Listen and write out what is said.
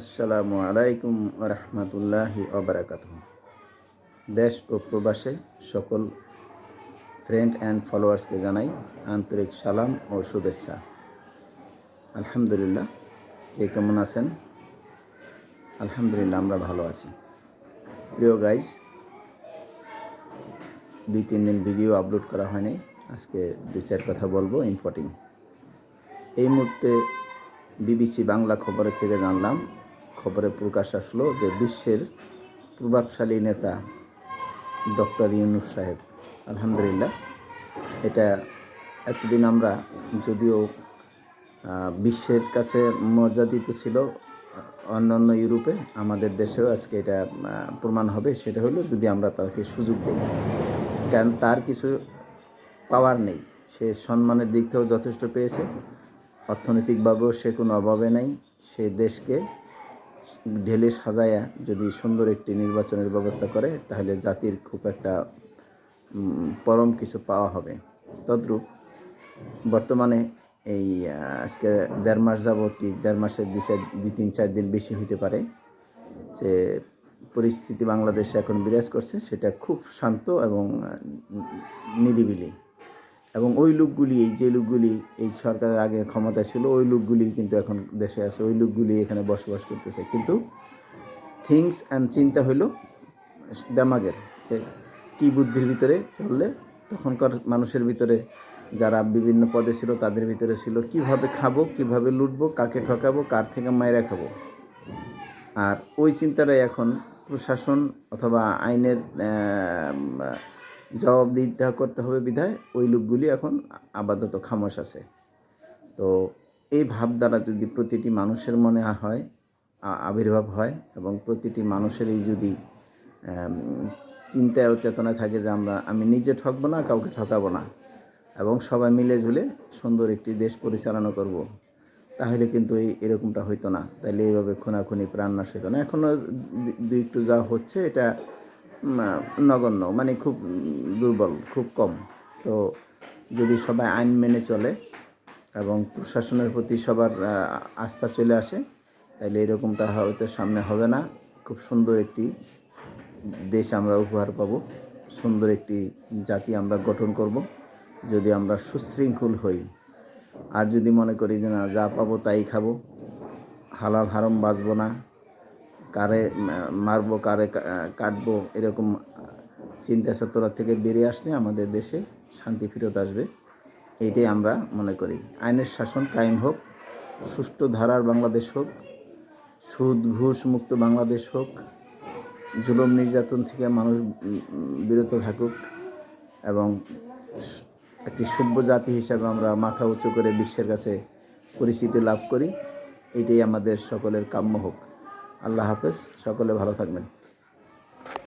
আসসালামু আলাইকুম রহমতুল্লাহি অবরাকাত দেশ ও প্রবাসে সকল ফ্রেন্ড অ্যান্ড ফলোয়ার্সকে জানাই আন্তরিক সালাম ও শুভেচ্ছা। আলহামদুলিল্লাহ, কে কেমন আছেন? আলহামদুলিল্লাহ, আমরা ভালো আছি। প্রিয় গাইজ দুই তিন দিন ভিডিও আপলোড করা হয়নি, আজকে দু চার কথা বলব ইম্পর্টিং এই মুহূর্তে বিবিসি বাংলা খবরের থেকে জানলাম খবরে প্রকাশ আসলো যে বিশ্বের প্রভাবশালী নেতা ডক্টর ইউনুস সাহেব। আলহামদুলিল্লাহ, এটা এতদিন আমরা যদিও বিশ্বের কাছে মর্যাদিত ছিল অন্যান্য ইউরোপে, আমাদের দেশেও আজকে এটা প্রমাণ হবে, সেটা হলো যদি আমরা তাকে সুযোগ দিই। কারণ তার কিছু পাওয়ার নেই, সে সম্মানের দিক থেকেও যথেষ্ট পেয়েছে, অর্থনৈতিকভাবেও সে কোনো অভাবে নেই, সে দেশকে ঢেলে সাজায়া যদি সুন্দর একটি নির্বাচনের ব্যবস্থা করে, তাহলে জাতির খুব একটা পরম কিছু পাওয়া হবে। তদ্রূপ বর্তমানে এই আজকে দেড় মাস যাবত কি দেড় মাসের চার দুই তিন চার দিন বেশি হইতে পারে যে পরিস্থিতি বাংলাদেশে এখন বিরাজ করছে, সেটা খুব শান্ত এবং নিরিবিলি। এবং ওই লোকগুলি যে লোকগুলি, এই সরকারের আগে ক্ষমতা ছিল, ওই লোকগুলি কিন্তু এখন দেশে আছে, ওই লোকগুলি এখানে বসবাস করতেছে। কিন্তু থিংস অ্যান্ড চিন্তা হইল দামাগের, যে কী বুদ্ধির ভিতরে চললে তখনকার মানুষের ভিতরে যারা বিভিন্ন পদে ছিল তাদের ভিতরে ছিল, কীভাবে খাব, কীভাবে লুটবো, কাকে ঠকাবো, কার থেকে মায়েরা খাব। আর ওই চিন্তাটাই এখন প্রশাসন অথবা আইনের জবাবদিহিতা করতে হবে বিধায়, ওই লোকগুলি এখন আপাতত খামোশ আছে তো এই ভাব দ্বারা যদি প্রতিটি মানুষের মনে হয় আবির্ভাব হয় এবং প্রতিটি মানুষেরই যদি চিন্তায় ও চেতনায় থাকে যে আমরা, আমি নিজে ঠকবো না, কাউকে ঠকাবো না, এবং সবাই মিলে ঝুলে সুন্দর একটি দেশ পরিচালনা করব। তাহলে কিন্তু এই, এরকমটা হইতো না তাহলে এইভাবে খুনাখুনি প্রাণ নাশ হইতো না এখনও দুই একটু যা হচ্ছে, এটা নগণ্য মানে খুব দুর্বল, খুব কম। তো যদি সবাই আইন মেনে চলে এবং প্রশাসনের প্রতি সবার আস্থা চলে আসে তাহলে এরকমটা হয়তো সামনে হবে না। খুব সুন্দর একটি দেশ আমরা উপহার পাব, সুন্দর একটি জাতি আমরা গঠন করব, যদি আমরা সুশৃঙ্খল হই। আর যদি মনে করি যে, না, যা পাবো তাই খাব, হালাল হারাম বাঁচবো না। কারে মারবো, কারে কাটবো, এরকম চিন্তা চেতনা থেকে বেরিয়ে আসলে আমাদের দেশে শান্তি ফিরত আসবে। এইটাই আমরা মনে করি। আইনের শাসন কায়েম হোক, সুষ্ঠু ধারার বাংলাদেশ হোক, সুদ, ঘুষ মুক্ত বাংলাদেশ হোক, জুলম নির্যাতন থেকে মানুষ বিরত থাকুক এবং একটি সভ্য জাতি হিসাবে আমরা মাথা উঁচু করে বিশ্বের কাছে পরিচিতি লাভ করি, এটাই আমাদের সকলের কাম্য হোক। আল্লাহ হাফেজ সকলে ভালো থাকবেন।